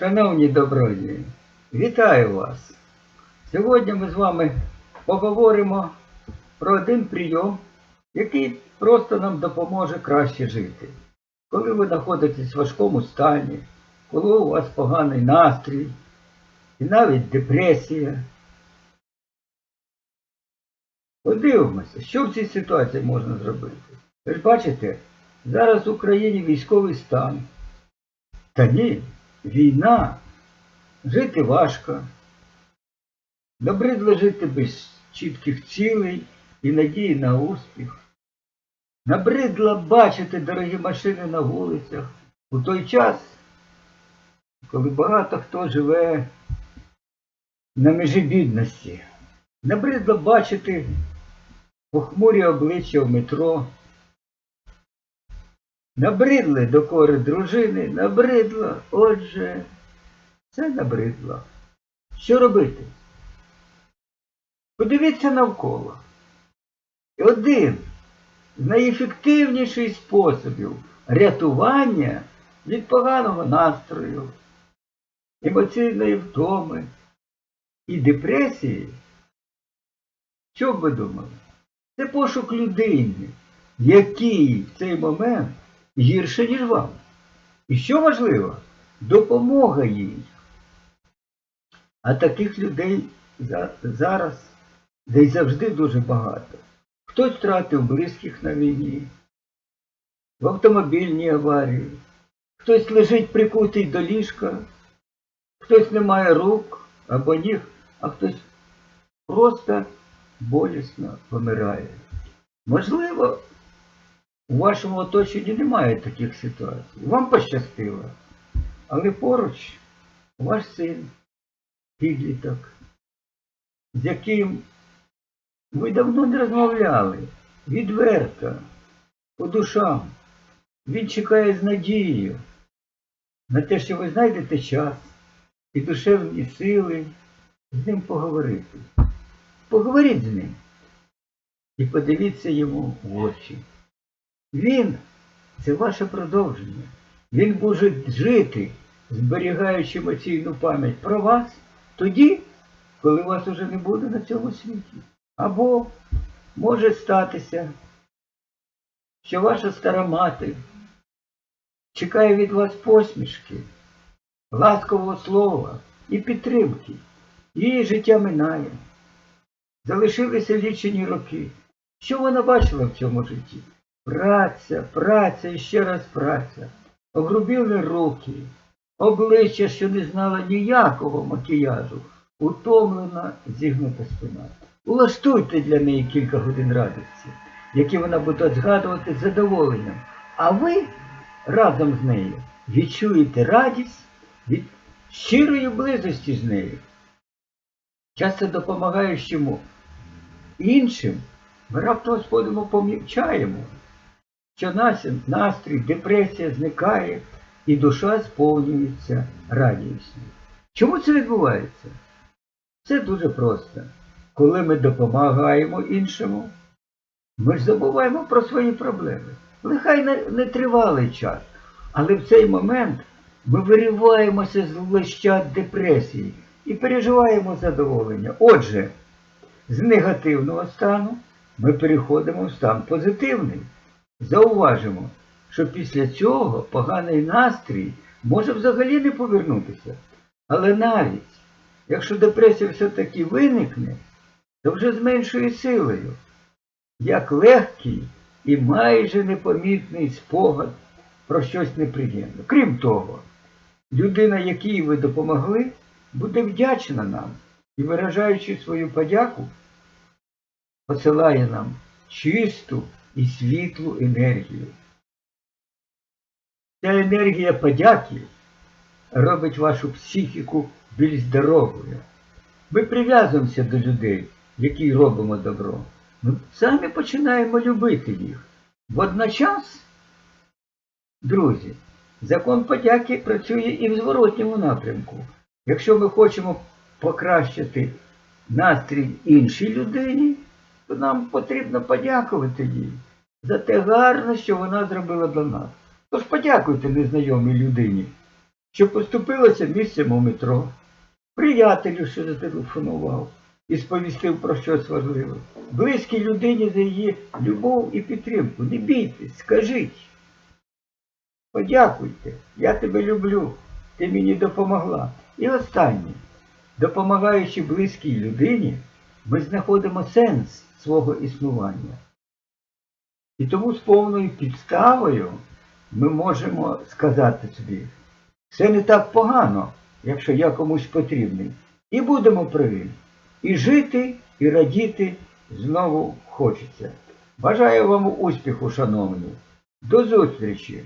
Шановні добродії, вітаю вас! Сьогодні ми з вами поговоримо про один прийом, який просто нам допоможе краще жити. Коли ви знаходитесь в важкому стані, коли у вас поганий настрій і навіть депресія. Подивимося, що в цій ситуації можна зробити. Ви ж бачите, зараз в Україні військовий стан. Та ні, війна. Жити важко. Набридло жити без чітких цілей і надії на успіх. Набридло бачити дорогі машини на вулицях у той час, коли багато хто живе на межі бідності. Набридло бачити похмурі обличчя в метро. Набридли докори дружини, набридло, отже, це набридло. Що робити? Подивіться навколо. І один з найефективніших способів рятування від поганого настрою, емоційної втоми і депресії, що б ви думали? Це пошук людини, який в цей момент гірше, ніж вам. І що важливо, допомога їй. А таких людей зараз, де й завжди дуже багато. Хтось втратив близьких на війні, в автомобільній аварії, хтось лежить прикутий до ліжка, хтось не має рук або ніг, а хтось просто болісно помирає. Можливо, у вашому оточенні немає таких ситуацій. Вам пощастило. Але поруч ваш син, підліток, з яким ви давно не розмовляли, відверто, по душам. Він чекає з надією на те, що ви знайдете час і душевні сили з ним поговорити. Поговоріть з ним і подивіться йому в очі. Він це ваше продовження. Він буде жити, зберігаючи емоційну пам'ять про вас тоді, коли вас уже не буде на цьому світі. Або може статися, що ваша стара мати чекає від вас посмішки, ласкового слова і підтримки. Її життя минає. Залишилися лічені роки. Що вона бачила в цьому житті? Праця, праця і ще раз праця. Огрубіли руки, обличчя, що не знала ніякого макіяжу, утомлена, зігнута спина. Улаштуйте для неї кілька годин радості, які вона буде згадувати з задоволенням. А ви разом з нею відчуєте радість від щирої близості з нею. Часто допомагаючому іншим, ми раптом сходимо помічаємо, що нас настрій, депресія зникає і душа сповнюється радістю. Чому це відбувається? Це дуже просто. Коли ми допомагаємо іншому, ми ж забуваємо про свої проблеми. Нехай не, не тривалий час, але в цей момент ми вириваємося з лищат депресії і переживаємо задоволення. Отже, з негативного стану ми переходимо в стан позитивний. Зауважимо, що після цього поганий настрій може взагалі не повернутися. Але навіть якщо депресія все-таки виникне, то вже з меншою силою, як легкий і майже непомітний спогад про щось неприємне. Крім того, людина, якій ви допомогли, буде вдячна нам і, виражаючи свою подяку, посилає нам чисту і світлу енергію. Ця енергія подяки робить вашу психіку більш здоровою. Ми прив'язуємося до людей, які робимо добро. Ми самі починаємо любити їх. Водночас, друзі, закон подяки працює і в зворотньому напрямку. Якщо ми хочемо покращити настрій іншій людині, то нам потрібно подякувати їй за те гарне, що вона зробила для нас. Тож подякуйте незнайомій людині що поступилося місцем у метро, приятелю, що зателефонував і сповістив про щось важливе, близькій людині за її любов і підтримку. Не бійтесь, скажіть. Подякуйте, я тебе люблю, ти мені допомогла. І останнє, допомагаючи близькій людині, ми знаходимо сенс свого існування. І тому з повною підставою ми можемо сказати собі, все не так погано, якщо я комусь потрібний. І будемо праві. І жити, і радіти знову хочеться. Бажаю вам успіху, шановні. До зустрічі!